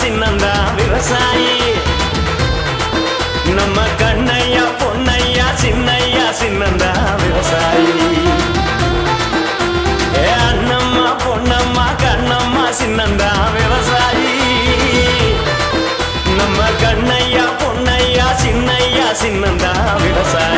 சின்னந்தா விவசாயி. நம்ம கண்ணையா பொன்னையா சின்னையா சின்னந்தா விவசாயி. ஏ அண்ணம்மா பொன்னம்மா கண்ணம்மா சின்னந்தா விவசாயி. நம்ம கண்ணையா பொன்னையா சின்னையா சின்னந்தா விவசாயி.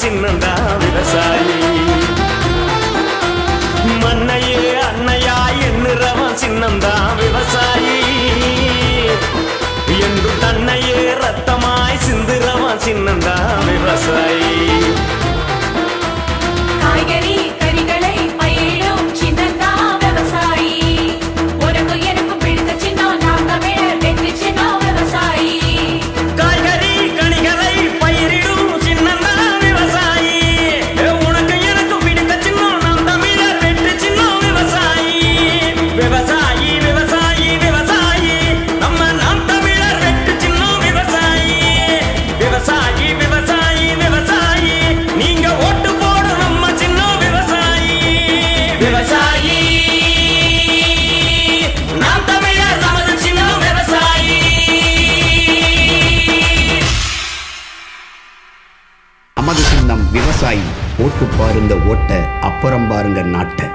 சின்னந்தா விவசாயி. மண்ணையே அன்னையா எண்ணுறவன் சின்னந்தா விவசாயி. என்று தன்னையே ரத்தமாய் சிந்துறவன் சின்னந்தா விவசாயி. விவசாயி ஓட்டு பாருங்க ஓட்ட அப்புறம் பாருங்க நாட்டை.